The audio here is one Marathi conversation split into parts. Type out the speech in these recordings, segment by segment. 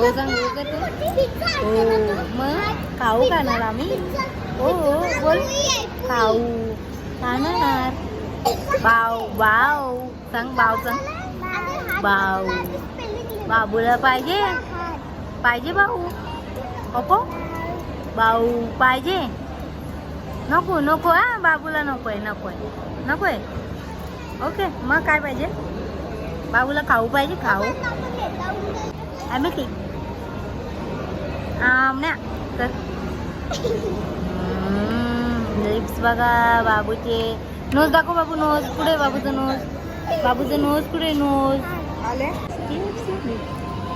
हो सांग हो का तू हो मग खाऊ खाणार आम्ही? हो हो बोल. खाऊ खाणार. बाव बाव सांग बाव सांग. बाव बाबूला पाहिजे? पाहिजे भाऊ अको भाऊ पाहिजे? नको नको हा बाबूला नको आहे नको आहे नको आहे ओके मग काय पाहिजे? बाबूला खाऊ पाहिजे? खाऊ. आम्ही ठीक आमण्या तर लिप्स बघा बाबूचे नोज दाखव बाबू नोज. कुठे बाबूचं नोज? बाबूचं नोज कुठे नोज?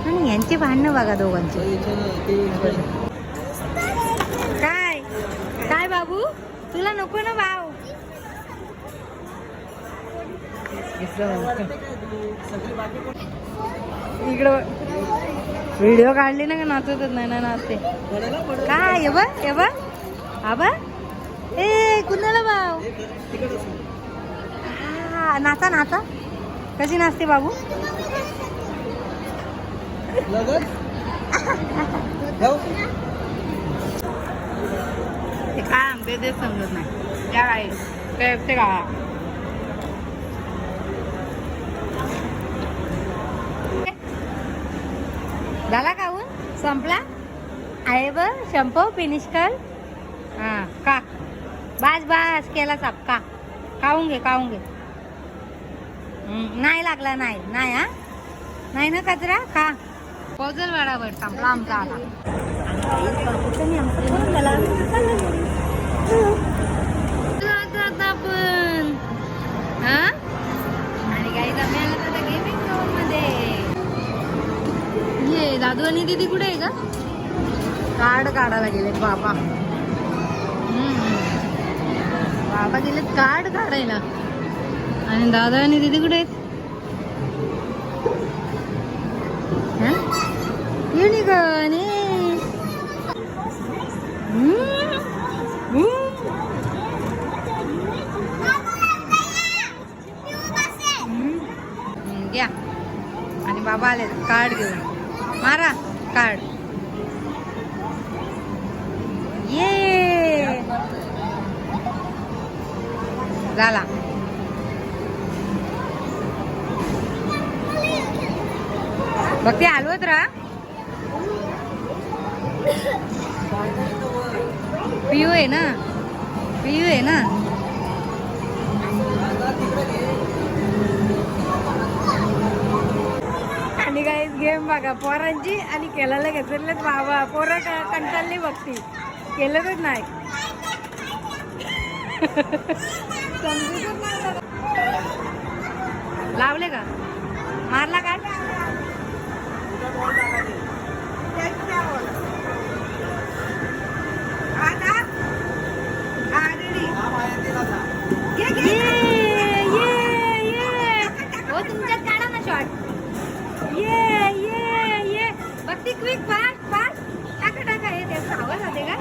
आणि यांचे भांडणं बघा दोघांचे. काय? काय बाबू? तुला नको ना भाऊ इकडं व्हिडिओ काढली ना का नाचतच नाही ना नाचते. काय ये बा ये बघ आबा ए कुणाला भाऊ हा, नाचा नाचा. कशी नाचते बाबू? ते काय आंबे ते समजत नाही. त्या काय ते का झाला खाऊन संपला? आहे ब शॅम्पू फिनिश कर. हां का बास बास केला साप. का खाऊन घे खाऊन घे. नाही लागला नाही. नाही हा? नाही ना कचरा? खा. पोजल वाडावर संपला आमचा आता ये दादू कुठे आहे का कार्ड काढायला गेलेत बाबा. बाबा गेलेत कार्ड काढायला आणि दादा आणि दीदी कुठे आहेत? ये नी गं, ये. हम्म. हम्म. हम्म, घ्या आणि बाबा आले कार्ड घेऊन मारा कार्ड ये झाला. बघ ते हलवत राहा. पियू आहे ना. पियू आहे ना. बघा पोरांची आणि केलाला घेतले बाबा पोरं कंटाळली बघती. केलेलंच नाही. लावले का? मारला काय तुमच्यात काढा ना शॉर्ट ये ये ये. बघती क्विक फास्ट फास्ट टाका टाका. हे त्याचा आवाज होते का?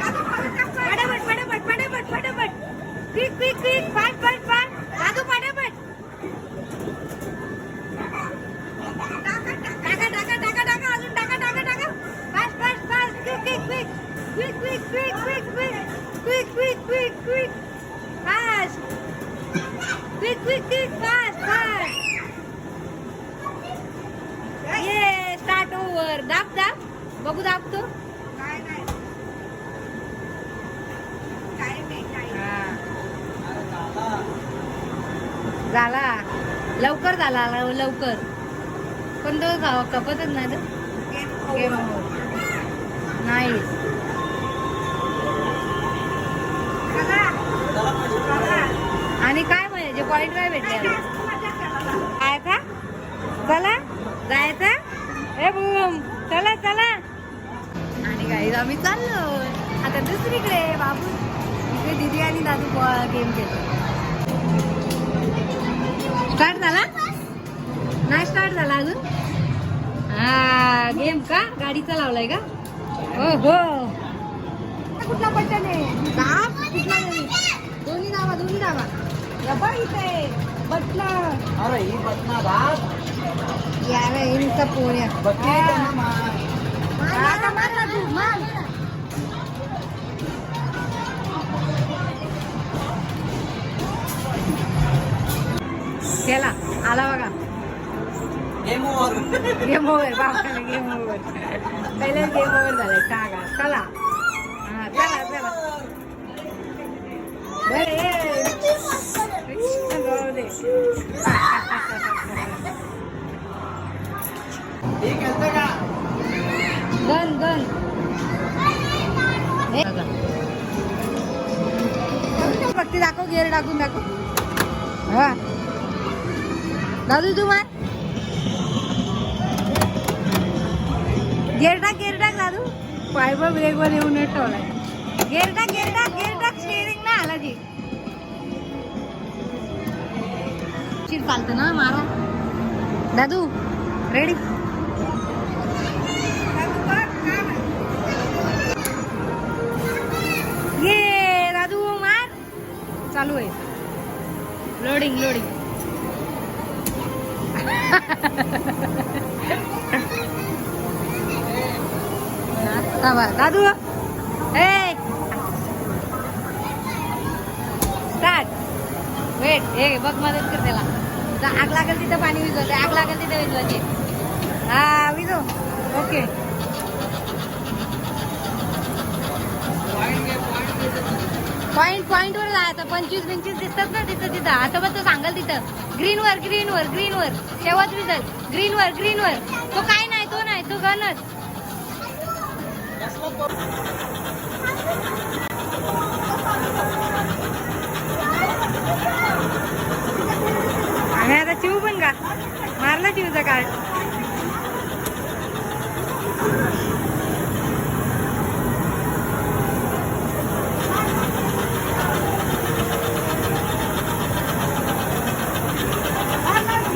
फटाफट फटाफट फटाफट फटाफट quick quick quick fast fast fast टाका टाका टाका टाका. अजून टाका टाका टाका. Fast fast fast quick quick quick quick quick quick quick quick quick quick quick fast quick quick quick fast fast ये स्टार्ट ओव्हर दाब दाब बघू दाबतो हा. झाला. लवकर झाला लव- लवकर. पण तो खपतच नाही गेम नाही. आणि काय म्हणजे पॉईंट काय भेटले? काय का चला. जायचं? ए बूम चला. काही आम्ही चाललो. आता दुसरीकडे बाबू. इकडे दिदी आणि दादू गेम खेळतो स्टार्ट झाला? नाही स्टार्ट झाला अजून? हा गेम का? गाडीचा लावलाय का? हो हो कुठला बटन आहे? दाब. कुठला नाही दोन्ही दाबा दोन्ही दाबा. या बघ इथे बटन अरे ही. यार हे नुसतं पोऱ्या बघते हा. गेम ओव्हर बाबा गेम ओव्हर पहिलेच गेम ओव्हर झालंय सांगा चला. हा चला चला. गन गन हे बघा. भक्ती दाखव गेअर टाकून दाखव. हा. दादू तू मार. गेअर टाक गेअर टाक दादू? पायबा ब्रेकवर येऊन ठेवलाय गेर टाक गेअर टाक गेअर टाक स्टेरिंग ना आला जी. चिर चालतं ना मारा. दादू रेडी ये दादू मार. चालू आहे. लोडिंग लोडिंग दादू ए स्टार्ट वेट हे बघ मदत कर त्याला आग लागेल तिथं पाणी विजवते आग लागेल तिथं विजवायचे हा विजव ओके पॉइंट पॉइंट वर जायचं पंचवीस पंचवीस दिसतात ना तिथं तिथं. आता बघ सांगाल तिथं. ग्रीन वर ग्रीन वर ग्रीन वर. शेवट दिसत ग्रीन वर ग्रीन वर. तो काय नाही तो नाही तो गणच आणि आता चिव पण का? मारला चिवचा काय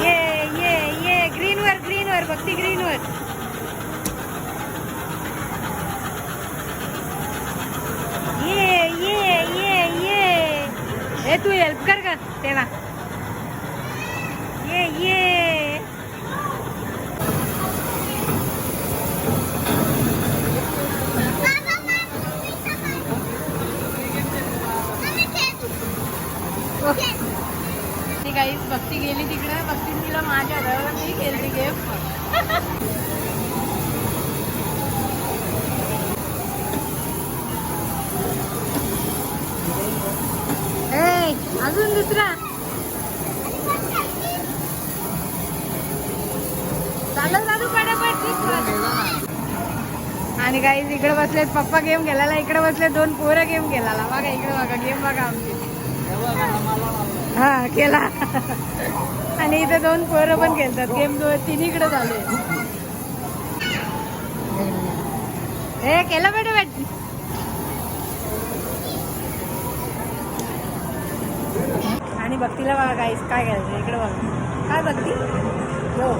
ये ये ये ग्रीन वर ग्रीन वर बघती ग्रीन वर ये ये ये ये ए तू हेल्प कर का तेव्हा ये ये ती काहीच भक्ती गेली तिकडे भक्ती तिला माझ्या घरावर मी खेळली गेम ए अजून दुसरा? चालव चालू पटापट आणि काही इकडे बसलेत पप्पा गेम खेळायला इकडे बसले दोन पोरं गेम खेळायला. बघा इकडे बघा गेम बघा आमची. हा केला. आणि इथे दोन पोरं पण खेळतात. गेम तिन्हीकडे झाले हे केलं बेटे बेट. आणि भक्तीला बघा गाईस काय घ्यायचं इकडे बघा. काय भक्ती? हो.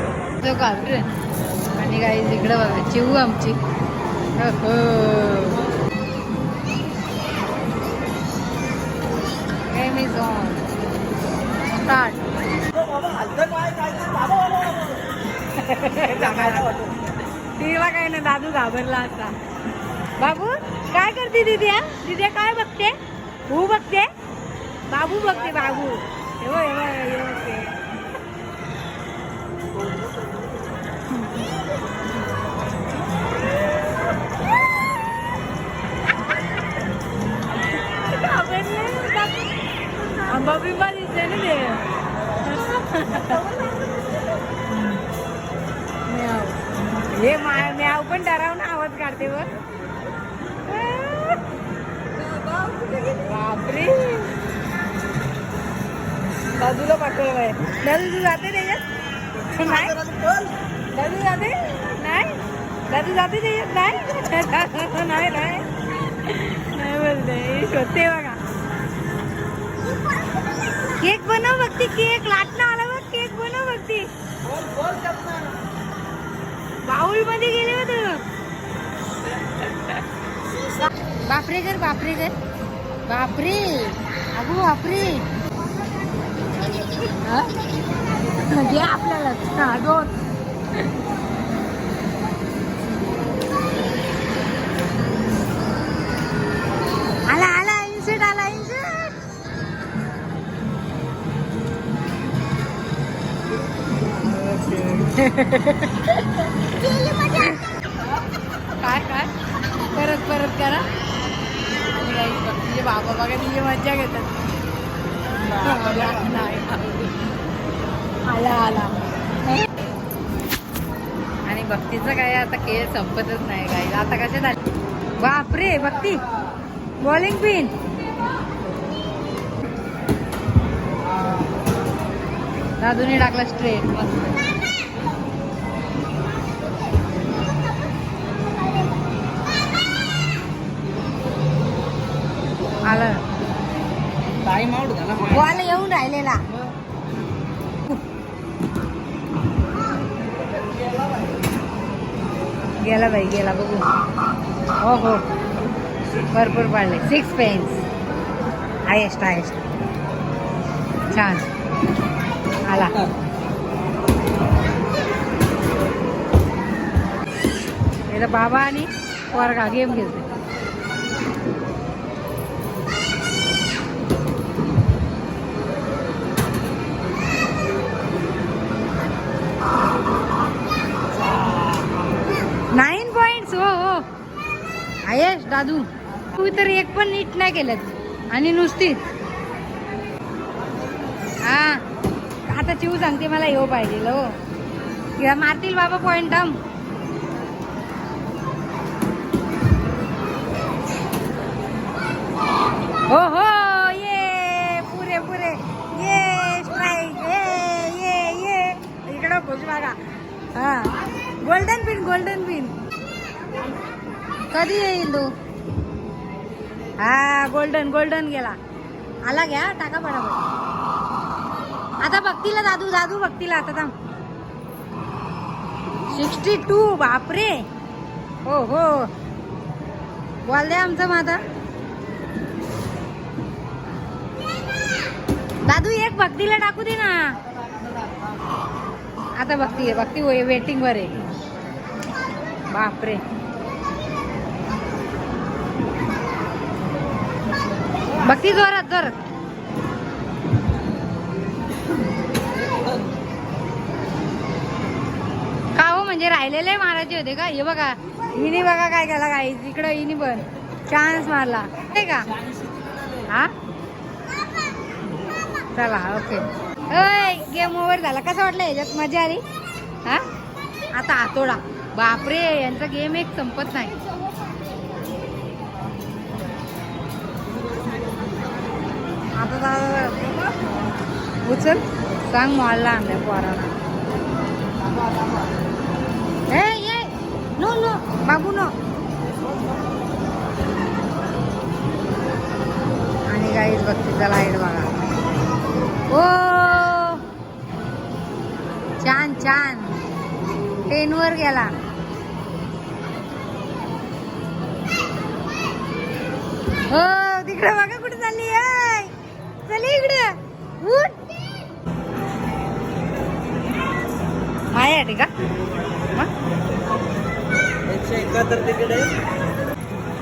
तो घाबरू आणि गाईस इकडे बघा चिवू आमची. अहो. Game तिला काय ना दादू घाबरला असता बाबू काय करते दिद्या दिद्या काय बघते? हू बघते? बाबू बघते बाबू. हे बघ, हे हे बघते. आंबा बिंबा दिसते ना ते म्याव. हे मा- म्याव पण डरावून आवाज काढते बघ. बापरे. दादूला पाठवलंय. दादू तू जाते त्याच्यात नाही? दादू जाते? नाही? दादू जाते त्याच्यात नाही? नाही नाही. नाही बोलते. शोधते बघा. केक बनव बघती केक लाटणं आला बघ केक बनव बघती बाउलमध्ये गेले होते. बापरे कर बापरे कर बापरे. अगो बापरे. हा? आपल्याला काय काय? परत परत करा. आणि बाबा बघा तुझी मज्जा घेतात. नाही. आला आला. आणि भक्तीचं काय आता केळ संपतच नाही काय आता कसे झाले? बापरे भक्ती. बॉलिंग पिन दादूने टाकला स्ट्रेट मस्त. आलं. टाइम आउट झाला. बॉल येऊन राहिलेला. गेला बाई गेला बघू. हो हो. भरपूर पाडले. सिक्स पेन्स हायेस्ट हायेस्ट छान. आला. बाबा आणि वर्गा गेम खेळते तर एक पण नीट नाही केलं. आणि नुसतीच हा. आता चिऊ सांगते मला येऊ पाहिजे हो किंवा मारतील बाबा पॉइंट हो हो ये पुरे पुरे. ये स्ट्राईक ये ये ये. इकडं खुश बघा. हा. गोल्डन पिन गोल्डन पिन कधी येईल तू? हा गोल्डन गोल्डन गेला. आला घ्या टाका पटापट आता भक्तीला दादू दादू भक्तीला आता थांब. सिक्स्टी टू बापरे. हो हो. बोल दे आमचं माझा दादू एक भक्तीला टाकू दे ना. आता भक्ती आहे भक्ती वेटिंग वर आहे. बापरे. भक्ती जोरात जोरात. का हो म्हणजे राहिलेले मारायचे होते का? हे बघा. हिने बघा काय केला काय इकडं हिने पण. चान्स मारला. ते का? हा? चला ओके गेम ओव्हर झाला. कसं वाटलं याच्यात मजा आली? हा? आता आतोडा. बापरे यांचा गेम एक संपत नाही. आता दादा उचल सांग मॉलला आणल्या पोराला ए ये नो नो बाबू नो आणि गाईच बघतीचा लाइट बघा ओ छान छान टेन वर गेला हो तिकडे बघा कुठे चालली आहे चली इकडे. उठ. का?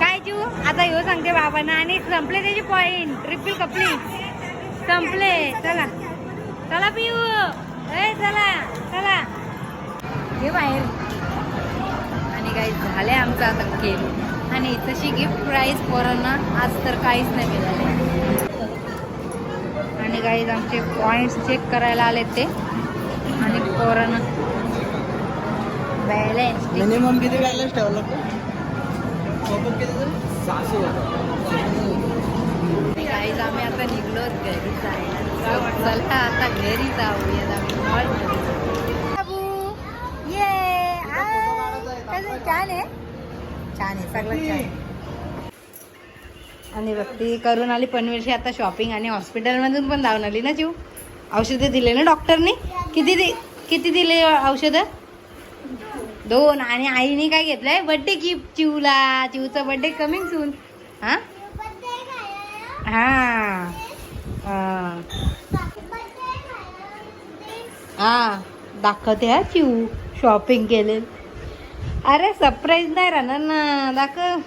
काय जीव? आता ह्यो सांगते बाबांना. आणि संपले त्याचे पॉइंट ट्रिपल कपली. संपले. चला. चला पिऊ ए चला. चला. हे बाहेर. आणि काही झाले आमचं आता गेम आणि तशी गिफ्ट प्राईज पोरांना आज तर काहीच नाही मिळाले आणि काही आमचे पॉइंट्स चेक करायला आले ते. आणि पोरांना बॅलेन्स मिनिमम किती बॅलन्स ठेवलं गाईज आम्ही आता निघलो घरी जायला. चला आता घरी जाऊया. आम्ही मॉलमध्ये बाबू ये. कसं छान आहे? छान आहे सगळं छान आहे. आणि भक्ती करून आली. पनवेलची आता शॉपिंग आणि हॉस्पिटलमधून पण जाऊन आली ना जीव? औषधं दिले ना डॉक्टरनी किती दि किती दिले औषधं? दोन. आणि आईने काय घेतलंय? बड्डे गिफ्ट चिवला चिवचा बड्डे कमिंग सून हा? हा. हां. दाखवते हा चिव शॉपिंग केले अरे सरप्राईज नाही राहणार ना. दाखव.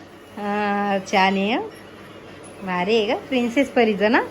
छान आहे भारी आहे का? प्रिन्सेस परीचं ना